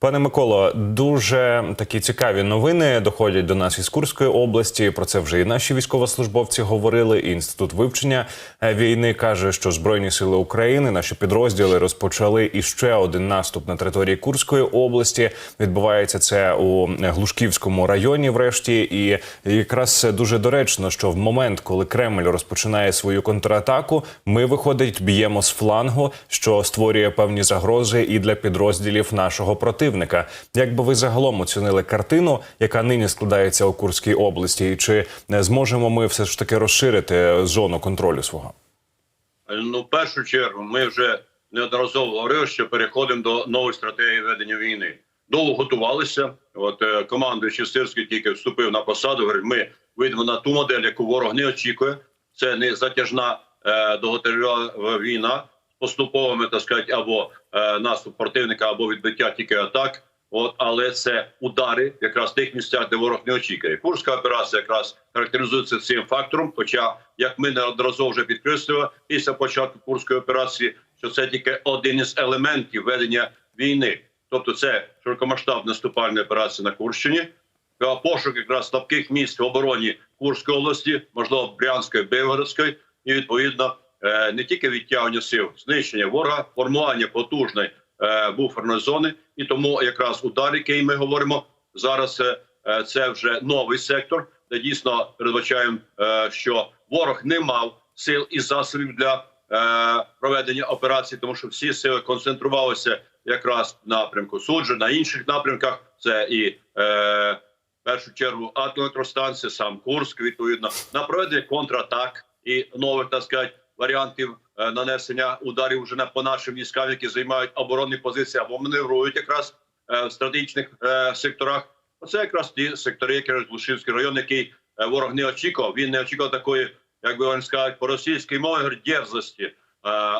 Пане Миколо, дуже такі цікаві новини доходять до нас із Курської області. Про це вже і наші військовослужбовці говорили. І інститут вивчення е, війни каже, що збройні сили України, наші підрозділи розпочали іще один наступ на території Курської області. Відбувається це у Глушківському районі. Врешті, і якраз дуже доречно, що в момент, коли Кремль розпочинає свою контратаку, ми виходить, б'ємо з флангу, що створює певні загрози і для підрозділів нашого противника. Як би ви загалом оцінили картину, яка нині складається у Курській області, і чи не зможемо ми все ж таки розширити зону контролю свого? Ну, в першу чергу, ми вже неодноразово говорили, що переходимо до нової стратегії ведення війни. Довго готувалися. От е, командуючий Сирський тільки вступив на посаду. Говорить, ми вийдемо на ту модель, яку ворог не очікує. Це не затяжна е, довготривала війна поступовими, так сказати, або е, наступ противника, або відбиття тільки атак. От, але це удари якраз в тих місцях, де ворог не очікує. Курська операція якраз характеризується цим фактором. Хоча, як ми неодноразово вже підкреслювали, після початку курської операції, що це тільки один із елементів ведення війни, тобто це широкомасштабна наступальна операція на Курщині, пошук якраз слабких місць в обороні Курської області, можливо, Брянської, Белгородської, і відповідно не тільки відтягування сил, знищення ворога, формування потужної е, буферної зони, і тому якраз удар, який ми говоримо зараз, е, е, це вже новий сектор, де дійсно передбачаємо, е, що ворог не мав сил і засобів для е, проведення операції, тому що всі сили концентрувалися якраз в напрямку суджу, на інших напрямках. Це і е, першу чергу атомелектростанція, сам Курськ, відповідно на проведення контратак і нових так сказати, варіантів е, нанесення ударів вже на по нашим військам, які займають оборонні позиції або маневрують якраз е, в стратегічних е, секторах. Оце якраз ті сектори, які Глушівський район, який ворог не очікував. Він не очікував такої, як би вони сказати, по російській мові дерзості.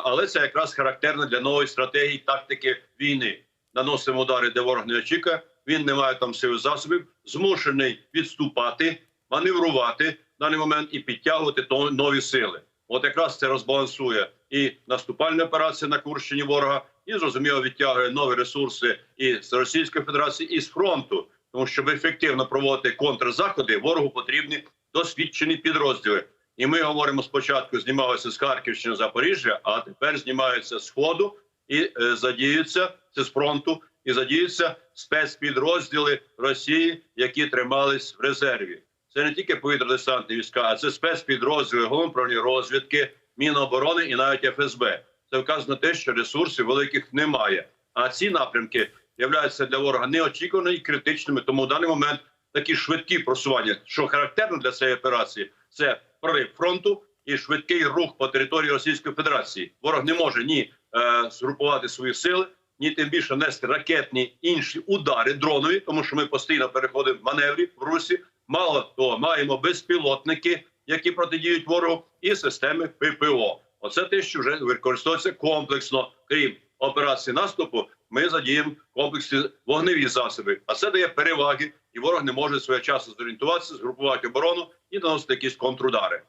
Але це якраз характерно для нової стратегії тактики війни. Наносимо удари, де ворог не очікує. Він не має там сил засобів, змушений відступати, маневрувати в даний момент і підтягувати нові сили. От якраз це розбалансує і наступальна операція на Курщині ворога, і зрозуміло відтягує нові ресурси і з Російської Федерації, і з фронту. Тому щоб ефективно проводити контрзаходи, ворогу потрібні досвідчені підрозділи. І ми говоримо спочатку, знімалися з Харківщини, Запоріжжя, а тепер знімаються з сходу і е, задіються це з фронту, і задіються спецпідрозділи Росії, які тримались в резерві. Це не тільки повітряно-десантні війська, а це спецпідрозділи головного розвідки, Міноборони і навіть ФСБ. Це вказано те, що ресурсів великих немає. А ці напрямки являються для ворога неочікуваними і критичними. Тому в даний момент такі швидкі просування, що характерно для цієї операції, це прорив фронту і швидкий рух по території Російської Федерації. Ворог не може ні е, згрупувати свої сили, ні тим більше нести ракетні інші удари дронові, тому що ми постійно переходимо в маневрі в русі. Мало того, маємо безпілотники, які протидіють ворогу, і системи ППО. Оце те, що вже використовується комплексно. Крім операції наступу, ми задіємо комплексні вогневі засоби. А це дає переваги, і ворог не може своєчасно зорієнтуватися, згрупувати оборону і наносити якісь контрудари.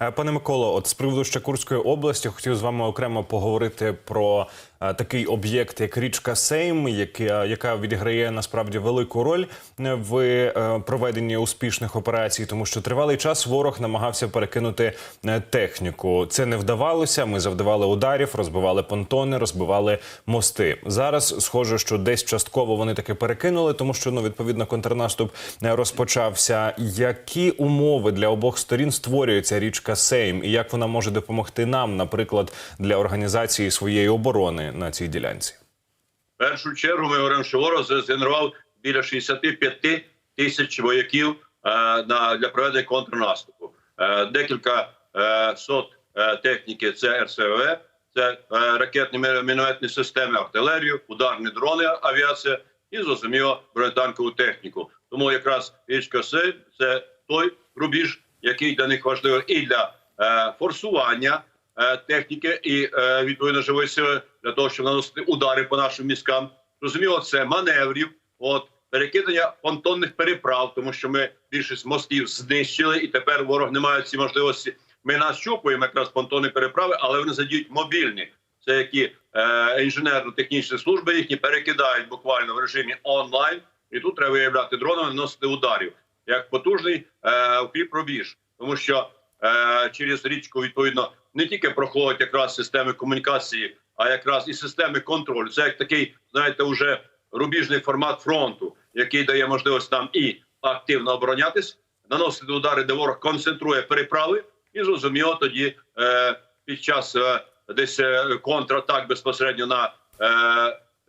Е, Пане Миколо, от з приводу ще Курської області хотів з вами окремо поговорити про такий об'єкт, як річка Сейм, яка, яка відіграє насправді велику роль е, в е, проведенні успішних операцій, тому що тривалий час ворог намагався перекинути е, техніку. Це не вдавалося. Ми завдавали ударів, розбивали понтони, розбивали мости. Зараз схоже, що десь частково вони таки перекинули, тому що ну відповідно контрнаступ розпочався. Які умови для обох сторін створюється річка Сейм, і як вона може допомогти нам, наприклад, для організації своєї оборони на цій ділянці? В першу чергу ми говоримо, що ворог згенерував біля 65 тисяч вояків е, на для проведення контрнаступу. Е, декілька е, сот техніки це РСВВ, це ракетні мінометні системи, артилерію, ударні дрони, авіація і зрозуміло бронетанкову техніку. Тому якраз річка – це той рубіж, який для них важливий і для форсування техніки і е, відповідно живої сили для того, щоб наносити удари по нашим міськам. Розуміло, це маневрів, от перекидання понтонних переправ, тому що ми більшість мостів знищили, і тепер ворог не має ці можливості. Ми нащупуємо якраз понтонні переправи, але вони задіють мобільні. це які е, інженерно-технічні служби їхні перекидають буквально в режимі онлайн, і тут треба виявляти дронами, наносити ударів як потужний е, укріп рубіж, тому що е, через річку відповідно не тільки проходять якраз системи комунікації, а якраз і системи контролю. Це як такий, знаєте, уже рубіжний формат фронту, який дає можливість нам і активно оборонятись, наносити удари, де ворог концентрує переправи, і зрозуміло тоді е, під час е, десь е, контратак безпосередньо на е,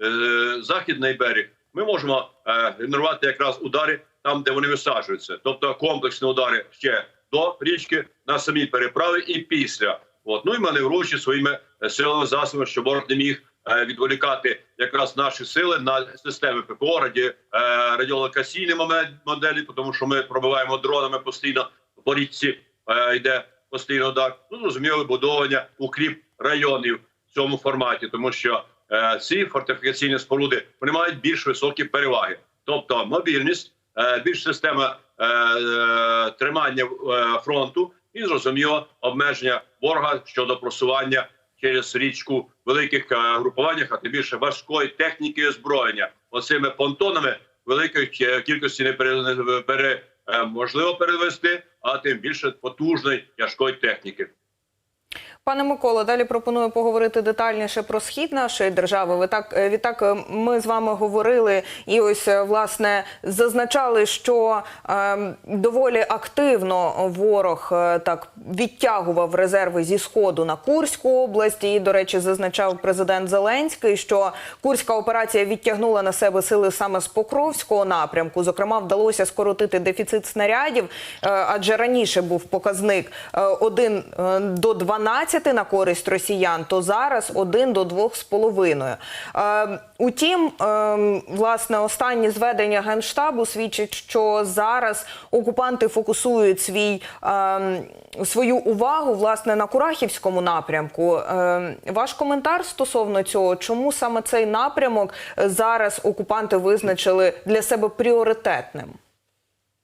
е, західний берег, ми можемо е, генерувати якраз удари там, де вони висаджуються, тобто комплексні удари ще до річки на самій переправі і після. От ну і маневруючи своїми е, силами засобами, щоб ворог не міг е, відволікати якраз наші сили на системи ППО, раді е, радіолокаційні моделі, тому що ми пробиваємо дронами постійно по річці йде постійно удар. Ну зрозуміло, вибудовування укріп районів в цьому форматі, тому що ці фортифікаційні споруди вони мають більш високі переваги, тобто мобільність, більш система тримання фронту і зрозуміло обмеження ворога щодо просування через річку великих е, групуваннях, а тим більше важкої техніки і озброєння. Оцими понтонами великої е, кількості не пере, пере е, можливо перевести, а тим більше потужної тяжкої техніки. Пане Миколо, далі пропоную поговорити детальніше про схід нашої держави. Ви так е, відтак е, ми з вами говорили і ось е, власне зазначали, що е, доволі активно ворог е, так відтягував резерви зі сходу на Курську область. І, до речі, зазначав президент Зеленський, що Курська операція відтягнула на себе сили саме з Покровського напрямку. Зокрема, вдалося скоротити дефіцит снарядів, е, адже раніше був показник е, 1 е, до 12 на користь росіян, то зараз 1 до 2,5. Е, Утім, е, власне, останні зведення генштабу свідчать, що зараз окупанти фокусують свій е, свою увагу власне на Курахівському напрямку. Ваш коментар стосовно цього, чому саме цей напрямок зараз окупанти визначили для себе пріоритетним?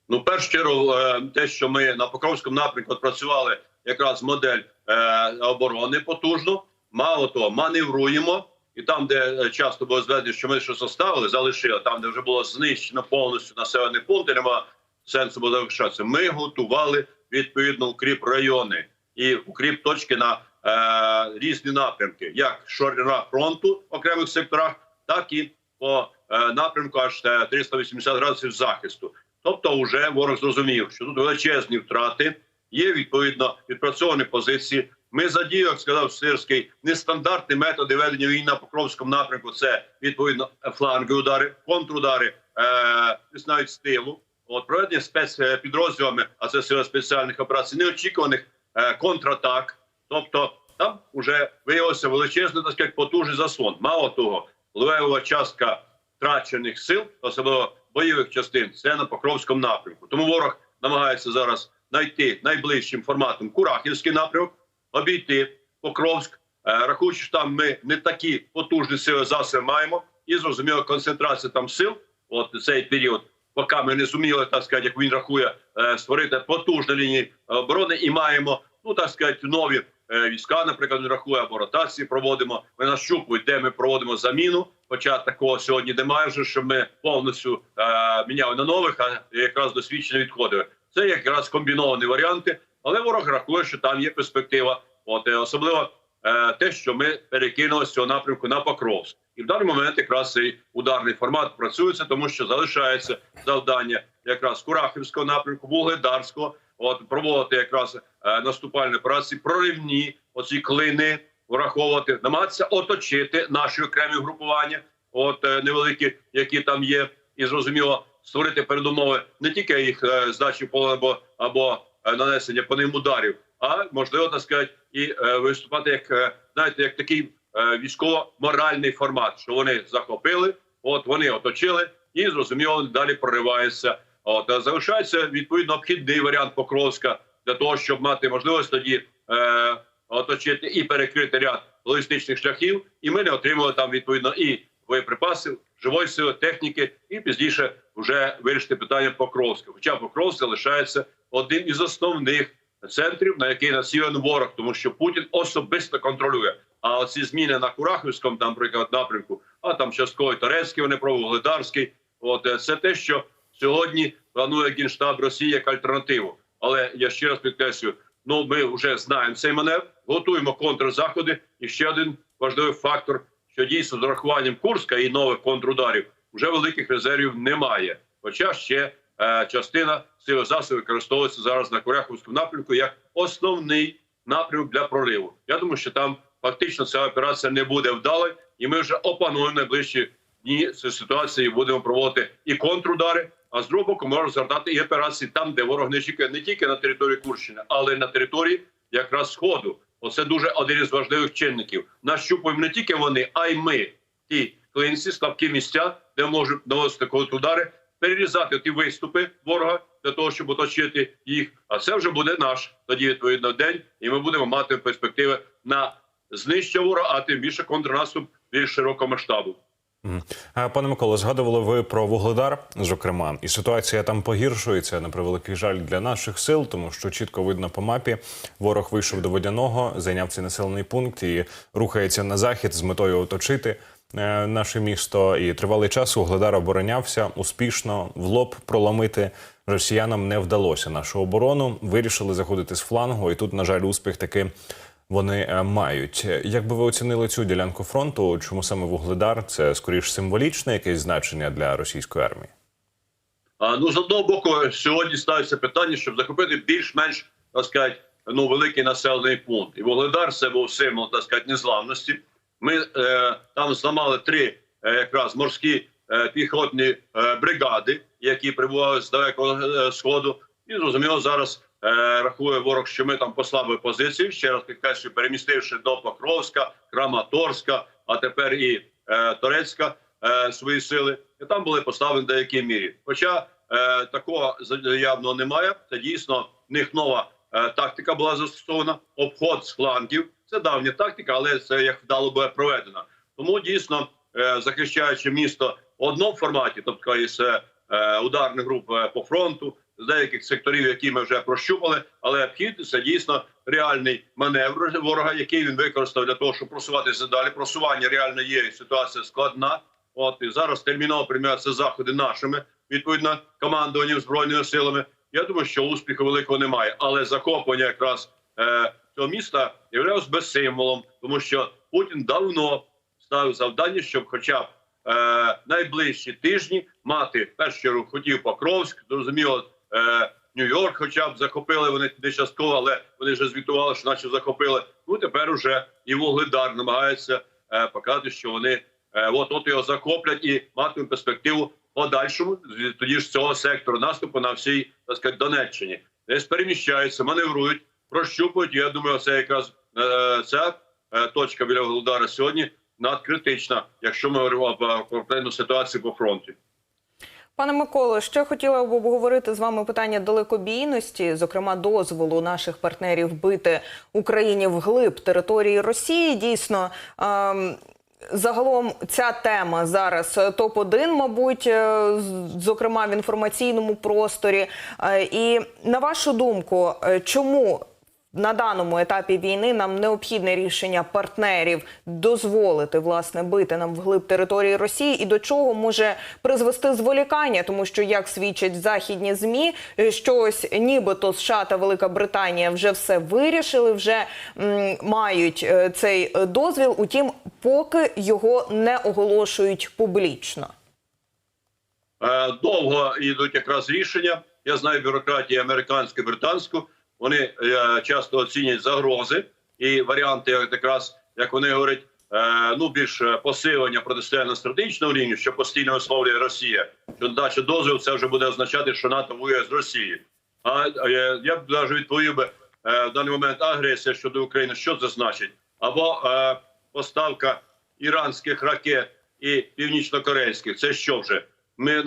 Ну, першу чергу, е, те, що ми на Покровському напрямку працювали якраз модель е, оборони потужно, мало того, маневруємо. І там, де е, часто було зведено, що ми щось оставили, залишили, там, де вже було знищено повністю населений пункт, нема сенсу було залишатися. Ми готували відповідно укріп райони і укріп точки на е, різні напрямки, як ширина фронту в окремих секторах, так і по е, напрямку аж е, 380 градусів захисту. Тобто, вже ворог зрозумів, що тут величезні втрати, є відповідно відпрацьовані позиції. Ми задіяли, як сказав Сирський, нестандартні методи ведення війни на Покровському напрямку. Це відповідно флангові удари, контрудари, е, навіть з тилу. От проведення спецпідрозділами, а це сила спеціальних операцій, неочікуваних е, контратак. Тобто там вже виявився величезний так сказати, потужний заслон. Мало того, левова частка втрачених сил, особливо бойових частин, це на Покровському напрямку. Тому ворог намагається зараз знайти найближчим форматом Курахівський напрямок, обійти Покровськ, е, рахуючи, що там ми не такі потужні сили засоби маємо, і зрозуміло, концентрація там сил, от цей період, поки ми не зуміли, так сказати, як він рахує, е, створити потужні лінії оборони, і маємо, ну так сказати, нові е, війська, наприклад, він рахує або ротації проводимо. Ми нащупують, де ми проводимо заміну. Хоча такого сьогодні немає вже, щоб ми повністю е, міняли на нових, а якраз досвідчено відходили. Це якраз комбіновані варіанти, але ворог рахує, що там є перспектива. От е, особливо е, те, що ми перекинули з цього напрямку на Покровськ, і в даний момент якраз цей ударний формат працюється, тому що залишається завдання якраз Курахівського напрямку, Вугледарського, от проводити якраз е, наступальні операції, проривні оці клини враховувати, намагатися оточити наші окремі групування, от е, невеликі, які там є, і зрозуміло створити передумови не тільки їх е, здачі в або або е, нанесення по ним ударів, а можливо так сказати, і е, виступати як знаєте, як такий військово-моральний формат, що вони захопили, от вони оточили, і зрозуміло далі проривається. От залишається відповідно обхідний варіант Покровська для того, щоб мати можливість тоді е, оточити і перекрити ряд логістичних шляхів, і ми не отримали там відповідно і боєприпасів, живої сили, техніки, і пізніше вже вирішити питання Покровська. Хоча Покровськ залишається один із основних центрів, на який націлений ворог, тому що Путін особисто контролює. А оці зміни на Курахівському, там, наприклад, напрямку, а там частково Торецький, вони про Вугледарський. От е, це те, що сьогодні планує Генштаб Росії як альтернативу. Але я ще раз підкреслюю, ну ми вже знаємо цей маневр, готуємо контрзаходи. І ще один важливий фактор, що дійсно з урахуванням Курська і нових контрударів вже великих резервів немає. Хоча ще е, частина і засобів використовується зараз на Курахівському напрямку як основний напрямок для прориву. Я думаю, що там фактично ця операція не буде вдалою, і ми вже опануємо найближчі дні цю ситуацію і будемо проводити і контрудари. А з другого боку, можна розгортати і операції там, де ворог не чекає не тільки на території Курщини, але й на території якраз сходу. Оце дуже один із важливих чинників. Нащупуємо не тільки вони, а й ми. Ті клинці, слабкі місця, де можуть наносити контрудари, перерізати ті виступи ворога для того, щоб оточити їх. А це вже буде наш тоді відповідно день, і ми будемо мати перспективи на знищення ворога, а тим більше контрнаступ більш широкого масштабу. Пане Миколо, згадували ви про Вугледар, зокрема, і ситуація там погіршується на превеликий жаль для наших сил, тому що чітко видно по мапі. Ворог вийшов до водяного, зайняв цей населений пункт і рухається на захід з метою оточити наше місто. І тривалий час Вугледар оборонявся успішно в лоб проломити. Росіянам не вдалося нашу оборону. Вирішили заходити з флангу, і тут, на жаль, успіх таки вони е, мають. Як би ви оцінили цю ділянку фронту? Чому саме Вугледар? Це скоріш символічне якесь значення для російської армії? А, ну з одного боку, сьогодні ставиться питання, щоб захопити більш-менш так сказати, ну великий населений пункт. І Вугледар це був символ так сказати, незламності. Ми е, там зламали три е, якраз морські е, піхотні е, бригади, які прибували з далекого е, сходу. І зрозуміло, зараз е, рахує ворог, що ми там послабили позиції. Ще раз підкреслюю, перемістивши до Покровська, Краматорська, а тепер і е, Торецька е, свої сили, і там були поставлені в деякій мірі. Хоча е, такого явно немає. Це дійсно них нова е, тактика була застосована. Обход з флангів. Це давня тактика, але це як вдало буде проведено. Тому дійсно е, захищаючи місто в одному форматі, тобто із е, ударних груп е, по фронту, з деяких секторів, які ми вже прощупали, але обхід це дійсно реальний маневр ворога, який він використав для того, щоб просуватися далі. Просування реально є ситуація складна. От і зараз терміново приймаються заходи нашими відповідно командуванням збройними силами. Я думаю, що успіху великого немає, але захоплення якраз е, цього міста являлось безсимволом, тому що Путін давно ставив завдання, щоб, хоча б е, найближчі тижні мати в першу чергу хотів Покровськ, зрозуміло, е, Нью-Йорк, хоча б захопили вони туди частково, але вони вже звітували, що наче захопили. Ну тепер уже і Вугледар намагається е, показати, що вони е, от от його захоплять і матимуть перспективу подальшому тоді ж цього сектору наступу на всій так сказати, Донеччині. Десь переміщаються, маневрують, прощупують. Я думаю, це якраз е, ця е, точка біля Вугледара сьогодні надкритична, якщо ми говоримо про конкретну ситуацію по фронті. Пане Миколо, ще хотіла б обговорити з вами питання далекобійності, зокрема дозволу наших партнерів бити Україні вглиб території Росії. Дійсно. ем, Загалом ця тема зараз топ 1 мабуть, е, зокрема в інформаційному просторі. І на вашу думку, чому на даному етапі війни нам необхідне рішення партнерів дозволити власне бити нам вглиб території Росії, і до чого може призвести зволікання, тому що як свідчать західні змі, е, що ось нібито США та Велика Британія вже все вирішили, вже м, мають е, цей е, дозвіл. Утім, поки його не оголошують публічно. Е, довго йдуть якраз рішення. Я знаю бюрократію американську, британську. Вони е, часто оцінюють загрози і варіанти, як якраз як вони говорять, е, ну більш е, посилення протистояння на стратегічному рівні, що постійно висловлює Росія. Що дача дозвіл це вже буде означати, що НАТО воює з Росією. А я б навіть відповів би в даний момент агресія щодо України. Що це значить? Або поставка іранських ракет і північно-корейських. Це що вже? Ми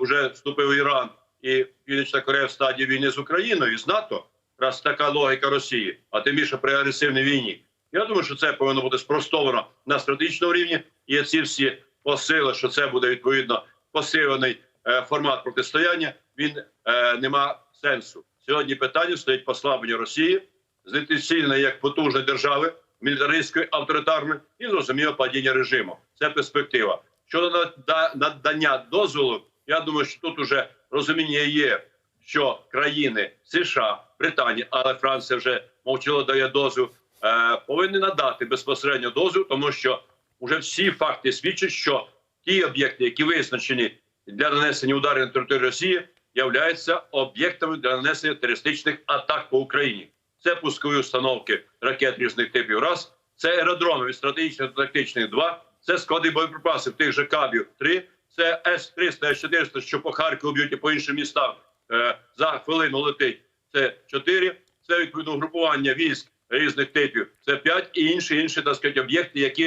вже вступив Іран і Північна Корея в стадії війни з Україною і з НАТО. Раз така логіка Росії, а тим більше при агресивній війні. Я думаю, що це повинно бути спростовано на стратегічному рівні. І ці всі посили, що це буде відповідно посилений е, формат протистояння. Він е, нема сенсу. Сьогодні питання стоїть послаблення Росії, знайти сильної як потужної держави мілітаристської, авторитарної і зрозуміло падіння режиму. Це перспектива. Щодо нада- надання дозволу, я думаю, що тут уже розуміння є, що країни США, Британія, але Франція вже мовчало дає дозвіл, е, повинні надати безпосередньо дозвіл, тому що вже всі факти свідчать, що ті об'єкти, які визначені для нанесення ударів на територію Росії, являються об'єктами для нанесення терористичних атак по Україні. Це пускові установки ракет різних типів. Раз це аеродроми від стратегічних та тактичних. Два це склади боєприпасів тих же кабів. Три це С 300 С 400 що по Харкову б'ють і по іншим містам е, за хвилину летить. Це чотири. Це відповідно групування військ різних типів. Це п'ять і інші інші так сказати, об'єкти, які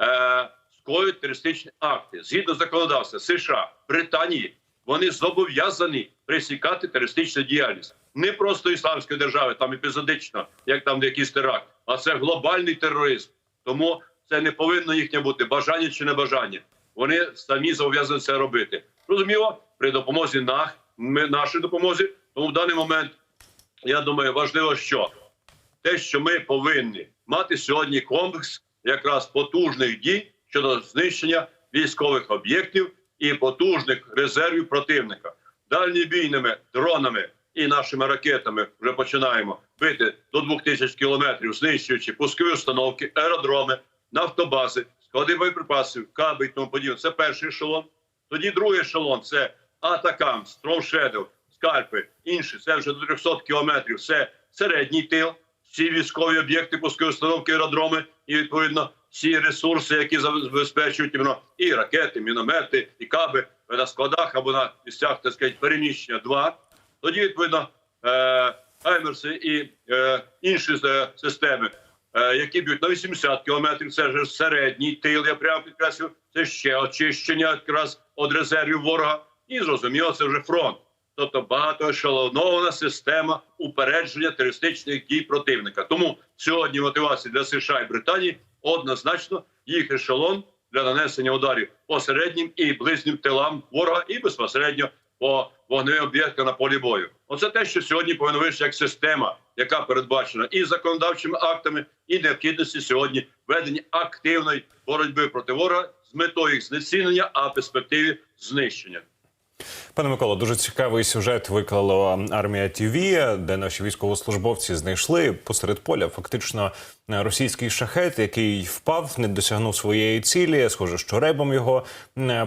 е, скоюють терористичні акти згідно законодавства США, Британії. Вони зобов'язані пресікати терористичну діяльність не просто ісламської держави, там епізодично, як там якийсь теракт, а це глобальний тероризм. Тому це не повинно їхнє бути бажання чи небажання. Вони самі зобов'язані це робити. Розуміло, при допомозі на ми нашій допомозі. Тому в даний момент я думаю, важливо, що те, що ми повинні мати сьогодні комплекс якраз потужних дій щодо знищення військових об'єктів і потужних резервів противника дальнібійними дронами і нашими ракетами вже починаємо бити до 2000 кілометрів, знищуючи пускові установки, аеродроми, нафтобази, склади боєприпасів, каби і тому подібне. Це перший ешелон. Тоді другий ешелон це Атакам, Стромшедов, Скальпи, інші. Це вже до 300 кілометрів. Це середній тил, всі військові об'єкти, пускові установки, аеродроми і відповідно всі ресурси, які забезпечують іменно і ракети, міномети, і каби на складах або на місцях, так сказати, переміщення. Два тоді відповідно е, Хаймерси і е, інші е, системи, е, які б'ють на 80 кілометрів. Це вже середній тил. Я прямо підкреслю. Це ще очищення якраз від резервів ворога. І зрозуміло, це вже фронт. Тобто багатоешелонована система упередження терористичних дій противника. Тому сьогодні мотивація для США і Британії однозначно їх ешелон для нанесення ударів по середнім і ближнім тилам ворога, і безпосередньо по вогневим об'єктам на полі бою. Оце те, що сьогодні повинно вийти як система, яка передбачена і законодавчими актами, і необхідності сьогодні ведення активної боротьби проти ворога з метою їх знецінення, а в перспективі знищення. Пане Миколо, дуже цікавий сюжет виклала армія ТВ, де наші військовослужбовці знайшли посеред поля фактично російський шахет, який впав, не досягнув своєї цілі. Схоже, що ребом його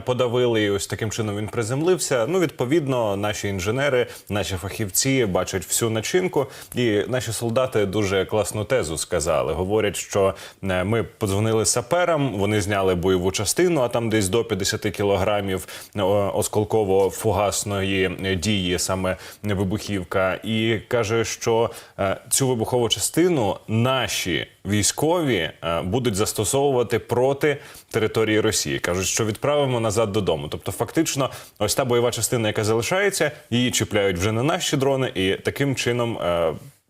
подавили. І ось таким чином він приземлився. Ну, відповідно, наші інженери, наші фахівці бачать всю начинку, і наші солдати дуже класну тезу сказали. Говорять, що е, ми подзвонили саперам, вони зняли бойову частину, а там десь до 50 кілограмів е, осколково-фугасної дії, саме вибухівка, і каже, що е, цю вибухову частину наші військові е, будуть застосовувати проти території Росії. кажуть, що відправимо назад додому. Тобто, фактично, ось та бойова частина, яка залишається, її чіпляють вже на наші дрони, і таким чином.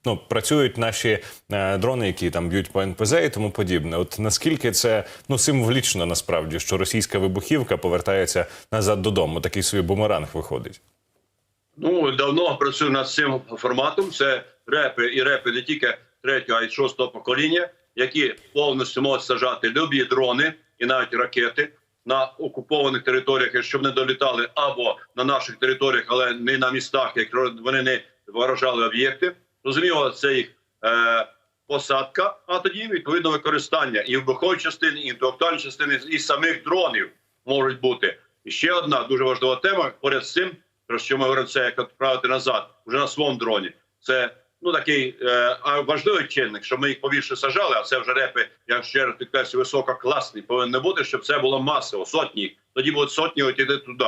Ну, працюють наші е, дрони, які там б'ють по НПЗ і тому подібне. От наскільки це ну символічно насправді, що російська вибухівка повертається назад додому. Такий собі бумеранг виходить. Ну давно працюю над цим форматом. Це репи і репи не тільки третього, а й шостого покоління, які повністю можуть сажати любі дрони і навіть ракети на окупованих територіях, щоб не долітали або на наших територіях, але не на містах, як вони не виражали об'єкти. Розуміло, це їх е, посадка, а тоді відповідно використання і вибухової частини, і інтелектуальної частини, і самих дронів можуть бути. І ще одна дуже важлива тема поряд з цим, про що ми говоримо, це як відправити назад вже на своєму дроні. Це ну такий е, важливий чинник, що ми їх повільше сажали, а це вже репи, я ще раз підкреслю, висококласний повинен бути, щоб це було масово, сотні. Тоді будуть сотні йти туди.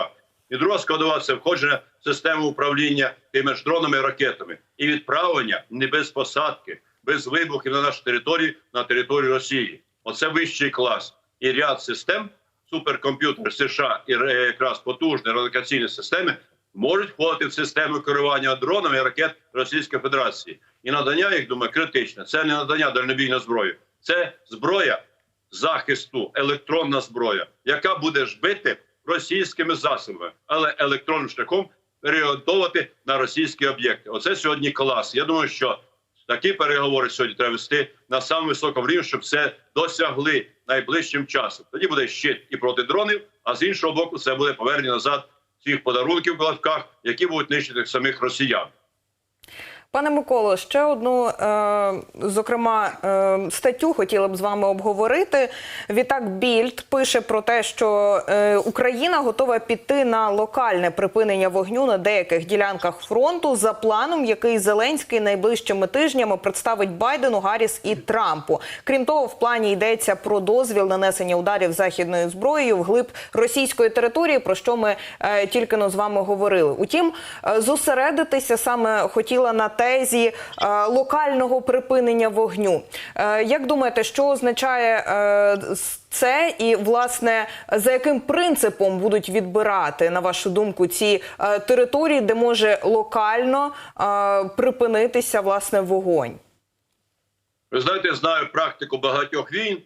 І друга складова це входження в систему управління тими ж дронами і ракетами і відправлення не без посадки, без вибухів на нашій території на територію Росії. Оце вищий клас і ряд систем суперкомп'ютер США і е, якраз потужні радикаційні системи можуть входити в систему керування дронами і ракет Російської Федерації. І надання їх думаю критичне. Це не надання дальнобійної зброї, це зброя захисту, електронна зброя, яка буде ж бити російськими засобами, але електронним шляхом переорієнтовувати на російські об'єкти. Оце сьогодні клас. Я думаю, що Такі переговори сьогодні треба вести на самому високому рівні, щоб це досягли найближчим часом. Тоді буде щит і проти дронів, а з іншого боку, це буде повернення назад цих подарунків в лавках, які будуть нищити самих росіян. Пане Миколо, ще одну, е, зокрема, е, статтю хотіла б з вами обговорити. Відтак Більд пише про те, що е, Україна готова піти на локальне припинення вогню на деяких ділянках фронту за планом, який Зеленський найближчими тижнями представить Байдену, Гарріс і Трампу. Крім того, в плані йдеться про дозвіл нанесення ударів західною зброєю вглиб російської території, про що ми тільки но з вами говорили. Утім, зосередитися саме хотіла на тезі е, локального припинення вогню. Е, як думаєте, що означає е, це, і власне за яким принципом будуть відбирати, на вашу думку, ці території, де може локально припинитися власне вогонь? Ви знаєте, знаю практику багатьох війн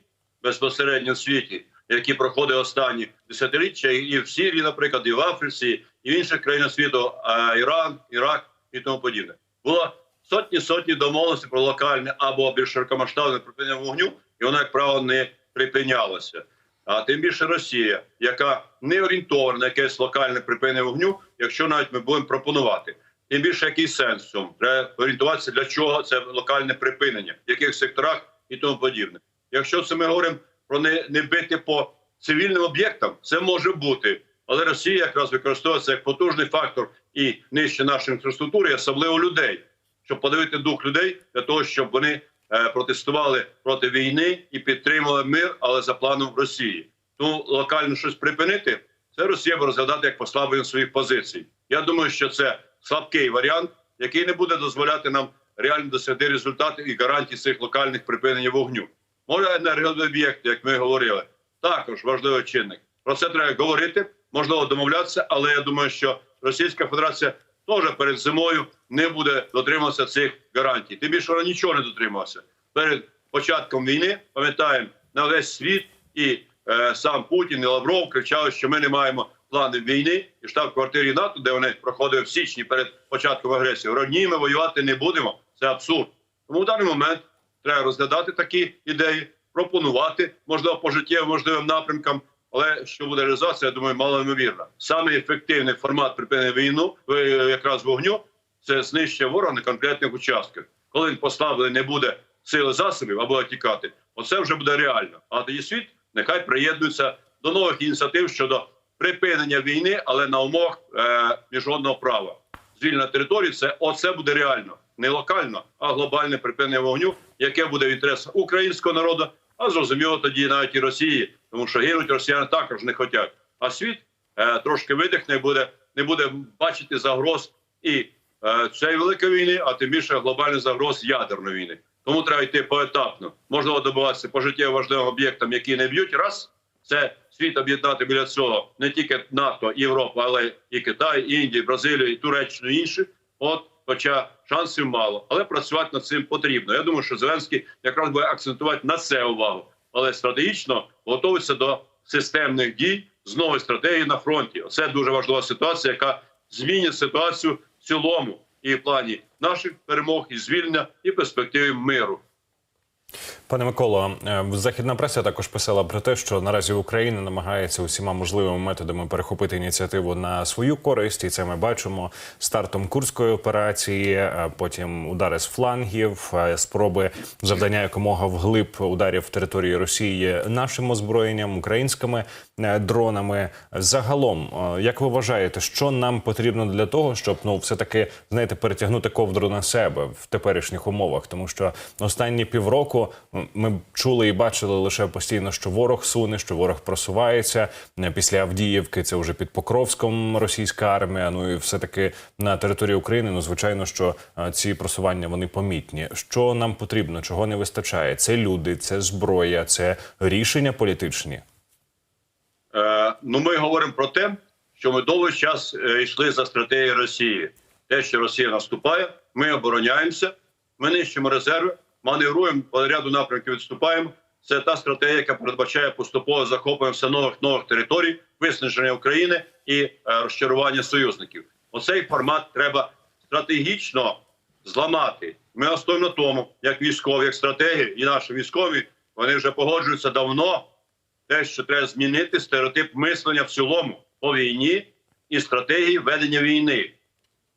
безпосередньо в світі, які проходили останні десятиріччя, і в Сирії, наприклад, і в Африці, і в інших країнах світу, а Іран, Ірак і тому подібне. Було сотні сотні домовленостей про локальне або більш широкомасштабне припинення вогню, і воно, як правило, не припинялося. А тим більше Росія, яка не орієнтована на якесь локальне припинення вогню, якщо навіть ми будемо пропонувати. Тим більше який сенс в цьому? Треба орієнтуватися, для чого це локальне припинення, в яких секторах і тому подібне. Якщо це ми говоримо про не, не бити по цивільним об'єктам, це може бути. Але Росія якраз використовується як потужний фактор і нижче нашої інфраструктури, особливо людей, щоб подивити дух людей для того, щоб вони е, протестували проти війни і підтримували мир, але за планом Росії. Тому локально щось припинити, це Росія буде розглядати як послаблення своїх позицій. Я думаю, що це слабкий варіант, який не буде дозволяти нам реально досягти результатів і гарантій цих локальних припинення вогню. Може, енергооб'єкти, як ми говорили, також важливий чинник. Про це треба говорити, можливо, домовлятися, але я думаю, що Російська Федерація теж перед зимою не буде дотримуватися цих гарантій. Тим більше вона нічого не дотрималася. Перед початком війни пам'ятаємо на весь світ і е, сам Путін і Лавров кричали, що ми не маємо планів війни і штаб-квартирі НАТО, де вони проходили в січні перед початком агресії. Родні ми воювати не будемо. Це абсурд. Тому в даний момент треба розглядати такі ідеї, пропонувати, можливо, по життєвим можливим напрямкам. Але що буде реалізація, я думаю, малоймовірна. Саме ефективний формат припинення війну е, якраз вогню це знищення ворога на конкретних участках. Коли він поставлений не буде сили засобів або тікати, оце вже буде реально. А тоді світ нехай приєднується до нових ініціатив щодо припинення війни, але на умовах е, міжнародного права. Звільнена територія це оце буде реально, не локально, а глобальне припинення вогню, яке буде в інтересах українського народу, а зрозуміло тоді навіть і Росії, тому що гинуть росіяни також не хочуть. А світ е, трошки видихне, буде не буде бачити загроз і е, цієї великої війни, а тим більше глобальних загроз ядерної війни. Тому треба йти поетапно. Можливо, добиватися по життєво важливим об'єктам, які не б'ють. Раз це світ об'єднати біля цього не тільки НАТО, Європа, але і Китай, і Індію, Бразилію, і Туреччину, і інші. От, хоча шансів мало, але працювати над цим потрібно. Я думаю, що Зеленський якраз буде акцентувати на це увагу, але стратегічно готується до системних дій з нової стратегії на фронті. Це дуже важлива ситуація, яка змінить ситуацію в цілому і в плані наших перемог, і звільнення, і перспективи миру. Пане Миколо, е, західна преса також писала про те, що наразі Україна намагається усіма можливими методами перехопити ініціативу на свою користь, і це ми бачимо стартом курської операції, е, потім удари з флангів, е, спроби завдання якомога вглиб ударів в території Росії нашим озброєнням, українськими дронами. Загалом, як ви вважаєте, що нам потрібно для того, щоб ну все таки знаєте перетягнути ковдру на себе в теперішніх умовах, тому що останні півроку м, ми чули і бачили лише постійно, що ворог суне, що ворог просувається Е, після Авдіївки. Це вже під Покровськом російська армія. Ну і все таки на території України. Ну звичайно, що е, ці просування вони помітні. Що нам потрібно, чого не вистачає? Це люди, це зброя, це рішення політичні. Е, ну, ми говоримо про те, що ми довгий час е, йшли за стратегією Росії. Те, що Росія наступає, ми обороняємося, ми нищимо резерви, маневруємо по ряду напрямків, відступаємо. Це та стратегія, яка передбачає поступове захоплення все нових нових територій, виснаження України і е, розчарування союзників. Оцей формат треба стратегічно зламати Ми настоїмо на тому, як військові, як стратегії, і наші військові вони вже погоджуються давно. Те, що треба змінити стереотип мислення в цілому по війні і стратегії ведення війни.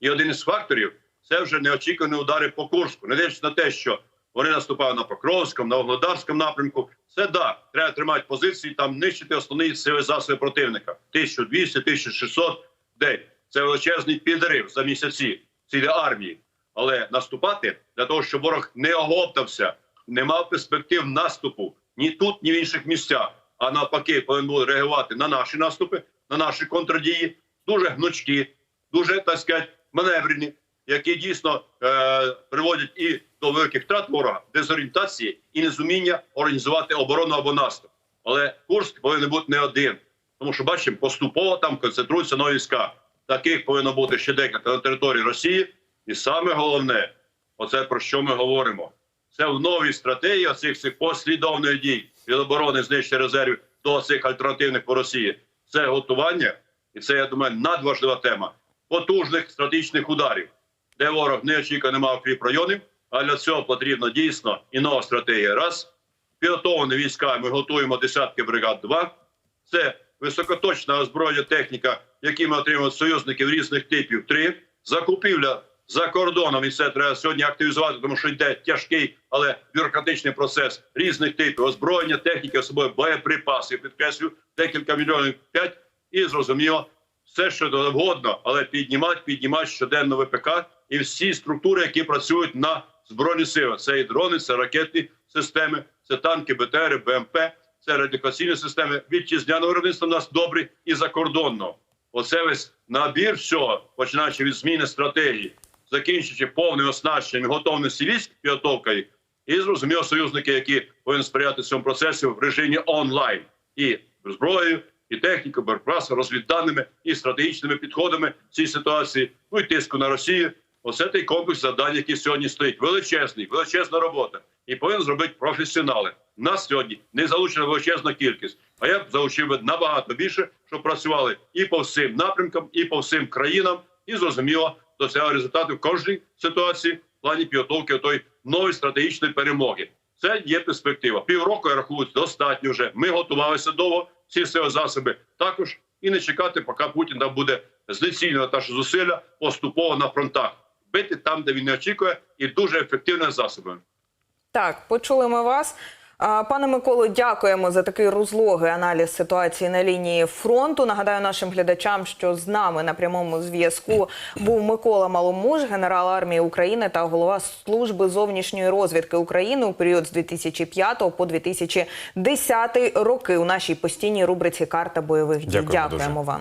І один із факторів це вже неочікувані удари по Курську. Не дивлячись на те, що вони наступали на Покровському, на Оглодарському напрямку. Це да, треба тримати позиції, там нищити основні сили засоби противника. 1200, 1600 в день. Це величезний підрив за місяці цілі армії. Але наступати для того, щоб ворог не оговтався, не мав перспектив наступу ні тут, ні в інших місцях. А навпаки, повинен був реагувати на наші наступи, на наші контрдії, дуже гнучкі, дуже так сказати, маневрені, які дійсно е, приводять і до великих втрат ворога, дезорієнтації і незуміння організувати оборону або наступ. Але Курськ повинен бути не один, тому що бачимо, поступово там концентруються нові війська. Таких повинно бути ще декілька на території Росії. І саме головне, оце про що ми говоримо. Це в новій стратегії оцих цих послідовних дій від оборони знищення резервів до цих альтернативних по Росії. Це готування, і це я думаю надважлива тема потужних стратегічних ударів, де ворог не мав кріп районів. А для цього потрібно дійсно і нова стратегія. Раз підготовлені війська. Ми готуємо десятки бригад. Два це високоточна озброєння техніка, які ми отримуємо союзників різних типів. Три закупівля за кордоном. І це треба сьогодні активізувати, тому що йде тяжкий, але бюрократичний процес різних типів озброєння, техніки, особливо боєприпаси. Підкреслю декілька мільйонів п'ять. І зрозуміло, все, що завгодно, але піднімати, піднімати щоденно ВПК і всі структури, які працюють на збройні сили. Це і дрони, це ракетні системи, це танки, БТРи, БМП, це радіокаційні системи. Вітчизняного виробництва у нас добрі і закордонного. Оце весь набір всього, починаючи від зміни стратегії, закінчуючи повним оснащенням, готовності військ, підготовкою, і зрозуміло союзники, які повинні сприяти цьому процесу в режимі онлайн і зброєю, і технікою, боєприпасами, розвідданими і стратегічними підходами в цій ситуації. Ну і тиску на Росію. Оце той комплекс завдань, який сьогодні стоїть. Величезний, величезна робота. І повинен зробити професіонали. Нас сьогодні не залучена величезна кількість. А я б залучив би набагато більше, щоб працювали і по всім напрямкам, і по всім країнам, і зрозуміло до цього результату в кожній ситуації в плані підготовки тої нової стратегічної перемоги. Це є перспектива. Півроку я рахую, достатньо вже. Ми готувалися довго. Всі сили засоби також і не чекати, поки Путін буде знецінювати наші зусилля поступово на фронтах, бити там, де він не очікує, і дуже ефективними засобами. Так, почули ми вас. Пане Миколо, дякуємо за такий розлогий аналіз ситуації на лінії фронту. Нагадаю нашим глядачам, що з нами на прямому зв'язку був Микола Маломуж, генерал армії України та голова служби зовнішньої розвідки України у період з 2005 по 2010 роки у нашій постійній рубриці Карта бойових дій. Дякуємо дуже. Дякуємо вам.